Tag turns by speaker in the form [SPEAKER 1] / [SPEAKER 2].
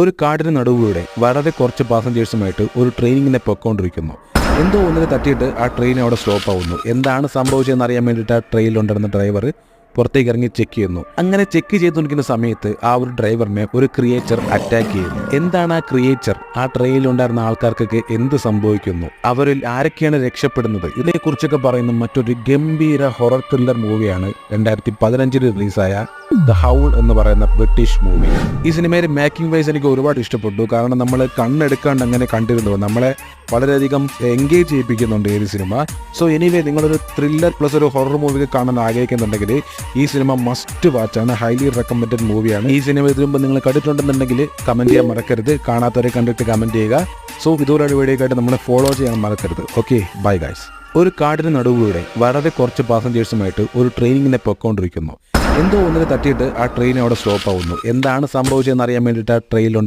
[SPEAKER 1] ഒരു കാടിന് നടുവിലൂടെ വളരെ കുറച്ച് പാസഞ്ചേഴ്സുമായിട്ട് ഒരു ട്രെയിൻ ഇങ്ങനെ പൊക്കോണ്ടിരിക്കുന്നു എന്തോ ഒന്നിനെ തട്ടിയിട്ട് ആ ട്രെയിൻ അവിടെ സ്റ്റോപ്പ് ആവുന്നു. എന്താണ് സംഭവിച്ചതെന്ന് അറിയാൻ വേണ്ടിയിട്ട് ആ ട്രെയിനിലുണ്ടായിരുന്ന ഡ്രൈവർ പുറത്തേക്ക് ഇറങ്ങി ചെക്ക് ചെയ്യുന്നു. അങ്ങനെ ചെക്ക് ചെയ്തുകൊണ്ടിരിക്കുന്ന സമയത്ത് ആ ഒരു ഡ്രൈവറിനെ ഒരു ക്രിയേച്ചർ അറ്റാക്ക് ചെയ്യുന്നു. എന്താണ് ആ ക്രിയേച്ചർ ആ ട്രെയിനിലുണ്ടായിരുന്ന ആൾക്കാർക്കൊക്കെ എന്ത് സംഭവിക്കുന്നു? അവരിൽ ആരൊക്കെയാണ് രക്ഷപ്പെടുന്നത്? ഇതിനെക്കുറിച്ചൊക്കെ പറയുന്ന മറ്റൊരു ഗംഭീര ഹൊറർ ത്രില്ലർ മൂവിയാണ് രണ്ടായിരത്തി പതിനഞ്ചിൽ റിലീസായ ദ ഹൗൾ എന്ന് പറയുന്ന ബ്രിട്ടീഷ് മൂവി ഈ സിനിമയുടെ മേക്കിംഗ് വൈസ് എനിക്ക് ഒരുപാട് ഇഷ്ടപ്പെട്ടു. കാരണം നമ്മൾ കണ്ണെടുക്കാണ്ട് അങ്ങനെ കണ്ടിരുന്നു. നമ്മളെ വളരെയധികം എൻഗേജ് ചെയ്യിപ്പിക്കുന്നുണ്ട് ഒരു സിനിമ. സോ എനിവേ നിങ്ങളൊരു ത്രില്ലർ പ്ലസ് ഒരു ഹൊറർ മൂവി കാണാൻ ആഗ്രഹിക്കുന്നുണ്ടെങ്കിൽ ഈ സിനിമ മസ്റ്റ് വാച്ച് ആണ്. ഹൈലി റെക്കമെൻഡഡ് മൂവിയാണ് ഈ സിനിമ ഇതിനു മുമ്പ് നിങ്ങൾ കണ്ടിട്ടുണ്ടെന്നുണ്ടെങ്കിൽ കമന്റ് ചെയ്യാൻ മറക്കരുത്. കാണാത്തവരെ കണ്ടിട്ട് കമന്റ് ചെയ്യുക. സോ ഇതുപോലൊരു വീഡിയോ നമ്മളെ ഫോളോ ചെയ്യാൻ മറക്കരുത്. ഓക്കെ ബൈ ഗൈസ് ഒരു കാടിന് നടുവിലൂടെ വളരെ കുറച്ച് പാസഞ്ചേഴ്സുമായിട്ട് ഒരു ട്രെയിനിങ്ങിനെ പൊക്കോണ്ടിരിക്കുന്നു. എന്തോ ഒന്നിനെ തട്ടിയിട്ട് ആ ട്രെയിൻ അവിടെ സ്റ്റോപ്പ് ആവുന്നു. എന്താണ് സംഭവിച്ചതെന്ന് അറിയാൻ വേണ്ടിയിട്ട് ആ ട്രെയിനിലുണ്ട്